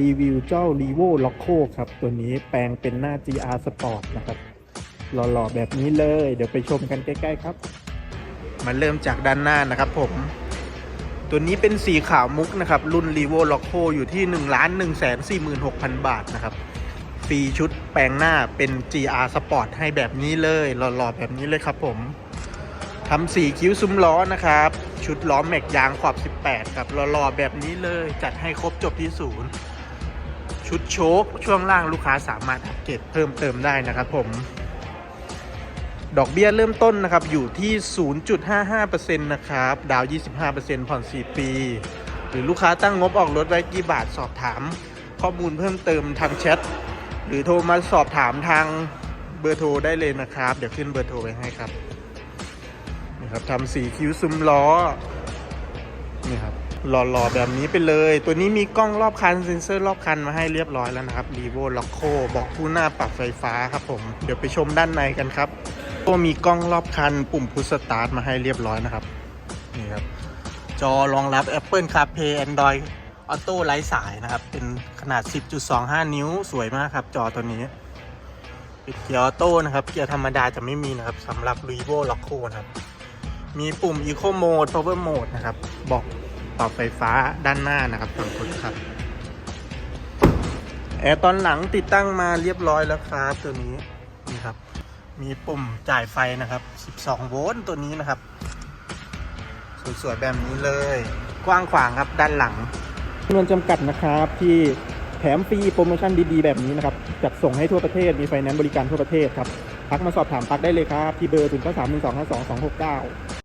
รีวิวเจ้า r e v o l o c o คครับ ตัวนี้แปลงเป็นหน้า GR Sport นะครับ หล่อๆ แบบนี้เลย เดี๋ยวไปชมกันใกล้ๆครับ มาเริ่มจากด้านหน้านะครับผม ตัวนี้เป็นสีขาวมุกนะครับ รุ่น r e v o l o c o อยู่ที่ 1 1 4 6 0 0 0 บาทนะครับฟรีชุดแปลงหน้าเป็น GR Sport ให้แบบนี้เลยหล่อๆ แบบนี้เลยครับผมทำสีคิ้วซุ้มล้อนะครับ ชุดล้อแม็กยางขอบ 18 ครับหล่อๆแบบนี้เลย จัดให้ครบจบที่ศูนย์ ชุดโชคช่วงล่างลูกค้าสามารถอัปเกรดเพิ่มเติมได้นะครับผม ดอกเบี้ยเริ่มต้นนะครับ อยู่ที่ 0.55%นะครับ ดาวน์25%ผ่อน 4 ปี หรือลูกค้าตั้งงบออกรถไว้กี่บาทสอบถาม ข้อมูลเพิ่มเติมทางแชทหรือโทรมาสอบถามทางเบอร์โทรได้เลยนะครับ เดี๋ยวขึ้นเบอร์โทรไว้ให้ครับนี่ครับทำสีคิ้วซุ้มล้อ หล่อๆ แบบนี้ไปเลย ตัวนี้มีกล้องรอบคันเซ็นเซอร์รอบคันมาให้เรียบร้อยแล้วนะครับ r e v o l o c o บอกผู้หน้าปรับไฟฟ้าครับผม เดี๋ยวไปชมด้านในกันครับ ตัวมีกล้องรอบคัน ปุ่มพุชสตาร์ทมาให้เรียบร้อยนะครับ นี่ครับ จอรองรับ Apple CarPlay Android Auto ไร้สายนะครับ เป็นขนาด 10.25 นิ้วสวยมากครับ จอตัวนี้ปิดเกียร์ออโต้นะครับ เกียร์ธรรมดาจะไม่มีนะครับสำหรับ r e v o l o c o นะครับ มีปุ่ม Eco Mode Power Mode นะครับ บอก ปรับไฟฟ้าด้านหน้านะครับฝั่งคนขับแอร์ตอนหลังติดตั้งมาเรียบร้อยแล้วครับตัวนี้นี่ครับ มีปุ่มจ่ายไฟนะครับ 12 โวลต์ตัวนี้นะครับ สวยๆแบบนี้เลย กว้างขวางครับด้านหลังจำนวนจำกัดนะครับที่แถมฟรีโปรโมชั่นดีๆ แบบนี้นะครับ จัดส่งให้ทั่วประเทศมีไฟแนนซ์บริการทั่วประเทศครับ ทักมาสอบถามปักได้เลยครับ ที่เบอร์ 0